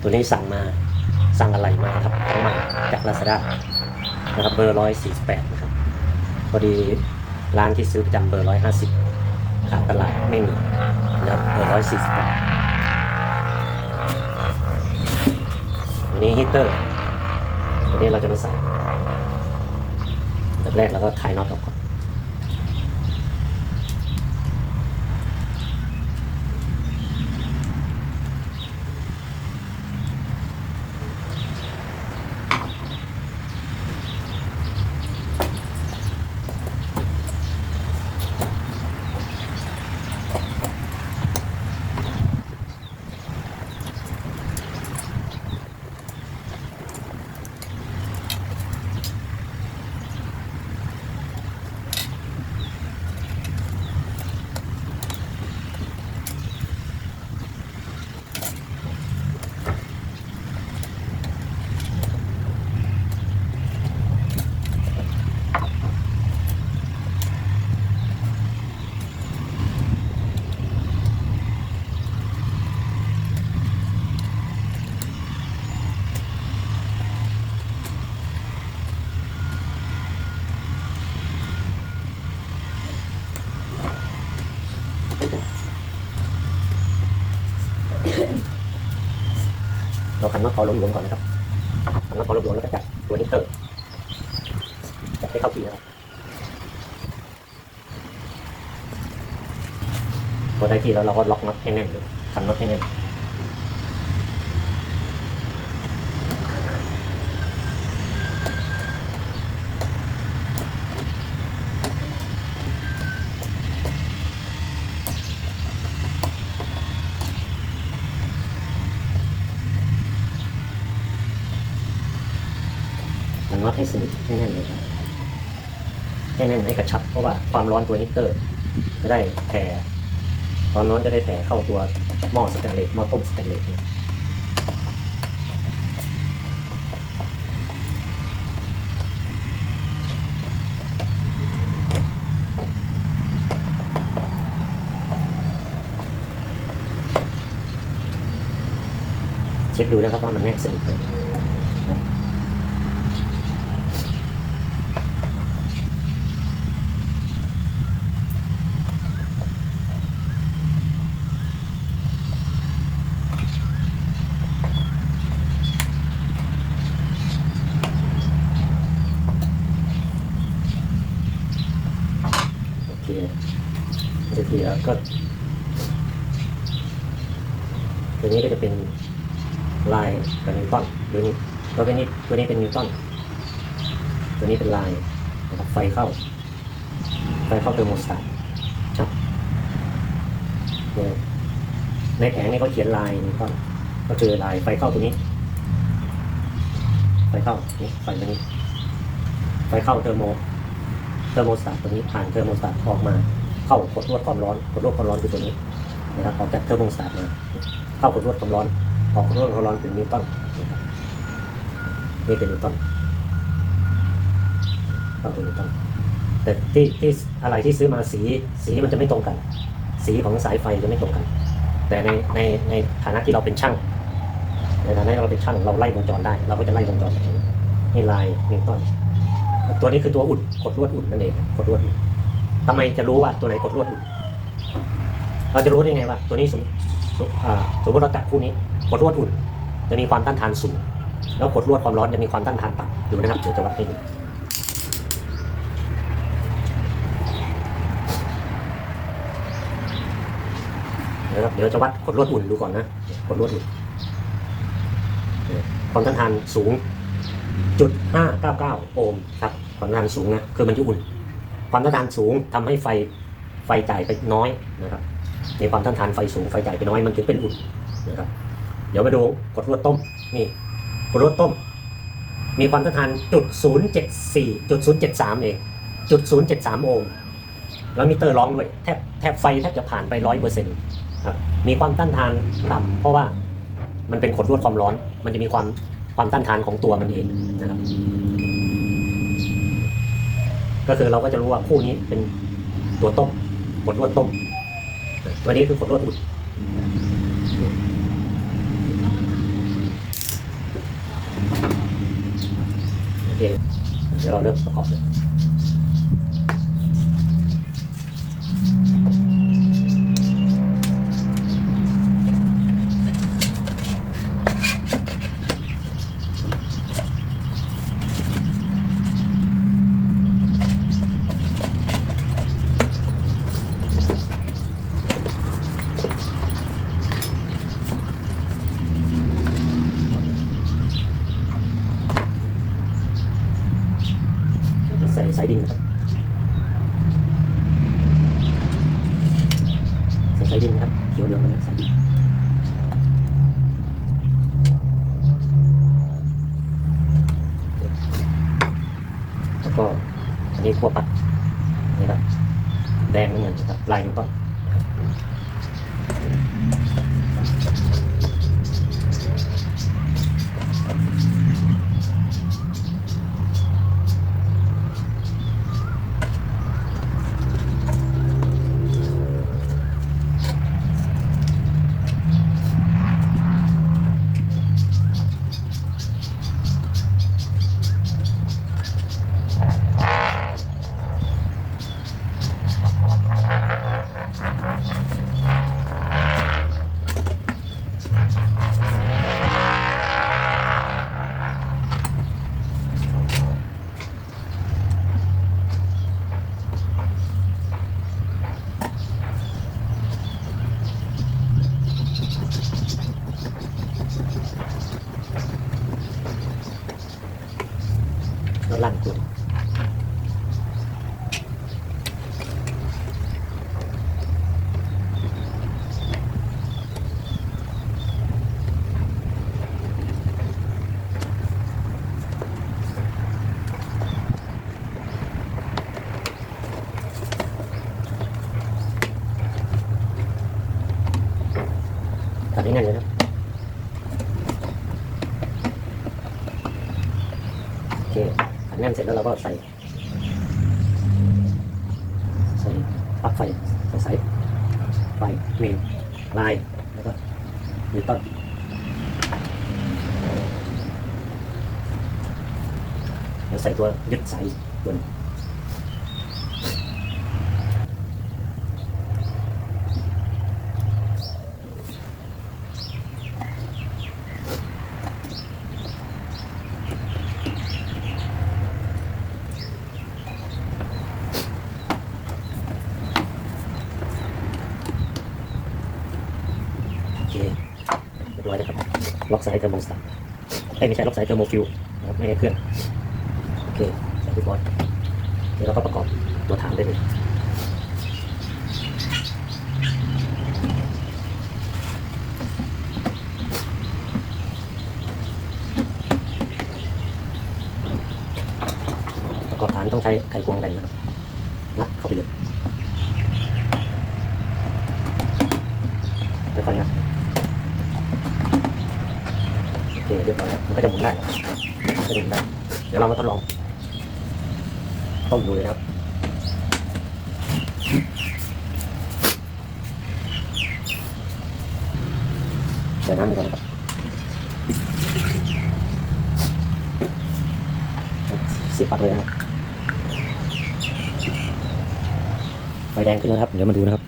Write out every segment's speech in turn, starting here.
ตัวนี้สั่งมาสั่งอะไรมาครับทั้งม่จากลาซาด้านะครับเบอร์ร้อยสี่สิบแปดนะครับพอดีร้านที่ซื้อประจำเบอร์ร้อยห้าสิบขาดตลาดไม่มีนะครับเบอร์ร้อยสี่สิบแปดตัวนี้ฮีเตอร์ตัวนี้เราจะมาใส่แบบแรกเราก็คลายน็อตออกก่อน เราคันน็อตพอหลวมๆก่อนนะครับคันน็อตพอหลวมๆแล้วก็จับตัวนี้เตอร์จับให้เข้าที่นะครับพอได้ที่แล้วเราก็ล็อกน็อตให้แน่นเลยคันน็อตให้แน่น ให้สนิทให้แน่นเลยครับให้แน่นให้กระชับ เพราะว่าความร้อนตัวฮีเตอร์จะได้แผ่ความร้อนจะได้แผ่เข้าตัวหม้อสแตนเลสหม้อต้มสแตนเลสเนี่ยเช็คดูนะครับว่ามันแน่นสนิทเลย โอเค โอเคแล้วก็ตัวนี้ก็จะเป็นลายกับนิวตันตัวนี้ตัวนี้ตัวนี้เป็นนิวตันตัวนี้เป็นลายนะครับไฟเข้า ไฟเข้าเทอร์โมสแตทครับในแผงนี่เขาเขียนลายนิวตันก็คือลายไฟเข้าตัวนี้ ไฟเข้านี่ไฟตัวนี้ ไฟเข้าเทอร์โมเทอร์โมสแตทตัวนี้ผ่านเทอร์โมสแตทออกมา เข้ากดลวดความร้อนกดลวดความร้อนคือตัวนี้นะครับออกจากเทอร์โมสแตทมาเข้ากดลวดความร้อนออกกดลวดความร้อนเป็นนิวตันนี่เป็นนิวตันเข้าเป็นนิวตันแต่ที่ที่อะไรที่ซื้อมาสีสีมันจะไม่ตรงกัน สีของสายไฟจะไม่ตรงกัน แต่ในในในฐานะที่เราเป็นช่างในฐานะที่เราเป็นช่างเราไล่วงจรได้ เราก็จะไล่วงจรนี้นี่ลายนิวตันตัวนี้คือตัวอุ่นกดลวดอุ่นนั่นเองกดลวดอุ่น ทำไมจะรู้ว่าตัวไหนกดลวดอุ่นเราจะรู้ได้ไงว่าตัวนี้สมสมมติเราจับคู่นี้กดลวดอุ่น จะมีความต้านทานสูง แล้วกดลวดความร้อนจะมีความต้านทานต่ำดูนะครับเดี๋ยวจะวัดให้ดูเดี๋ยวครับเดี๋ยวจะวัดกดลวดอุ่นดูก่อนนะกดลวดอุ่นความต้านทานสูงจุดห้าเก้าเก้าโอห์มครับความต้านทานสูงนะคือมันจะอุ่น ความต้านทานสูงทำให้ไฟไฟจ่ายไปน้อยนะครับมีความต้านทานไฟสูงไฟจ่ายไปน้อยมันถึงเป็นอุ่นนะครับเดี๋ยวมาดูกดลวดต้มนี่กดลวดต้ม มีความต้านทานจุดศูนย์เจ็ดสี่จุดศูนย์เจ็ดสามเองจุดศูนย์เจ็ดสามโอห์มแล้วมิเตอร์ร้องด้วยแทบแทบไฟแทบจะผ่านไปร้อยเปอร์เซ็นต์ครับมีความต้านทานต่ำเพราะว่ามันเป็นขดลวดความร้อน มันจะมีความความต้านทานของตัวมันเองนะครับ ก็คือเราก็จะรู้ว่าคู่นี้เป็นตัวต้มผลรวดต้มตัวนี้คือผลรวดอุดโอเคเดี๋ยวเราเริ่มประกอบเลย ดินะครับใส่สายดินนะครับเขียวเหลืองนะสายดินแล้วก็อันนี้ขั้วปัดนี่ครับแดงน้ำเงินนครับลายนิ้วก้ ตัดให้แน่นเลยนะโอเคตัดแน่นเสร็จแล้วเราก็ใส่ ใส่ปลั๊กไฟใส่ไฟเมนลายแล้วก็นิวตันแล้วใส่ตัวยึดสายบนงโอเคเรียบร้อยแล้วครับ ล็อกสายเทอร์โมสตาร์ไม่ใช่ล็อกสายเทอร์โมฟิวนะครับไม่ให้เคลื่อนโอเคใส่เรียบร้อยเดี๋ยวเราก็ประกอบตัวฐานได้เลยประกอบฐานต้องใช้ไขควงกันนะครับงัดเข้าไปเลยแล้วค่อยงัดโอเคเรียบร้อยแล้วมันก็จะหมุนได้มันก็จะหมุนได้ เดี๋ยวเรามาทดลองต้มดูเลยครับใส่น้ำดีกว่านครับสียบปักเลยนะครับไฟแดงขึ้นแล้วครับ เดี๋ยวมาดูนะครับ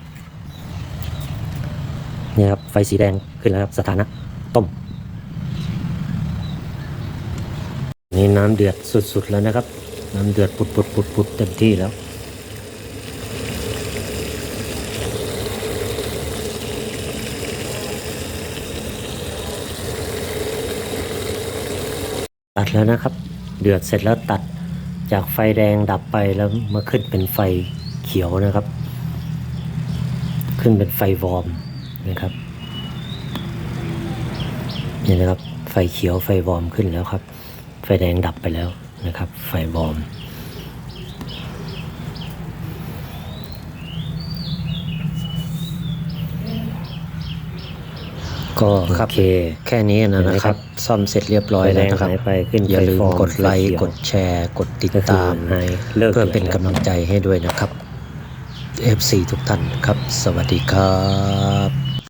นี่ครับ ไฟสีแดงขึ้นแล้วครับ สถานะ ต้ม นี่น้ำเดือดสุดๆแล้วนะครับ น้ำเดือดปุดปุดปุดปุดเต็มที่แล้วตัดแล้วนะครับ เดือดเสร็จแล้วตัดจากไฟแดงดับไปแล้วมาขึ้นเป็นไฟเขียวนะครับ ขึ้นเป็นไฟวอร์มนะครับนี่นะครับไฟเขียวไฟวอร์มขึ้นแล้วครับ ฟแดงดับไปแล้วนะครับ ไฟวอร์มก็โอเค แค่นี้นะครับ ซ่อมเสร็จเรียบร้อยแล้วนะครับอย่าลืมกดไลค์ กดแชร์ กดติดตาม เพื่อเป็นกำลังใจให้ด้วยนะครับ FC ทุกท่านครับ สวัสดีครับ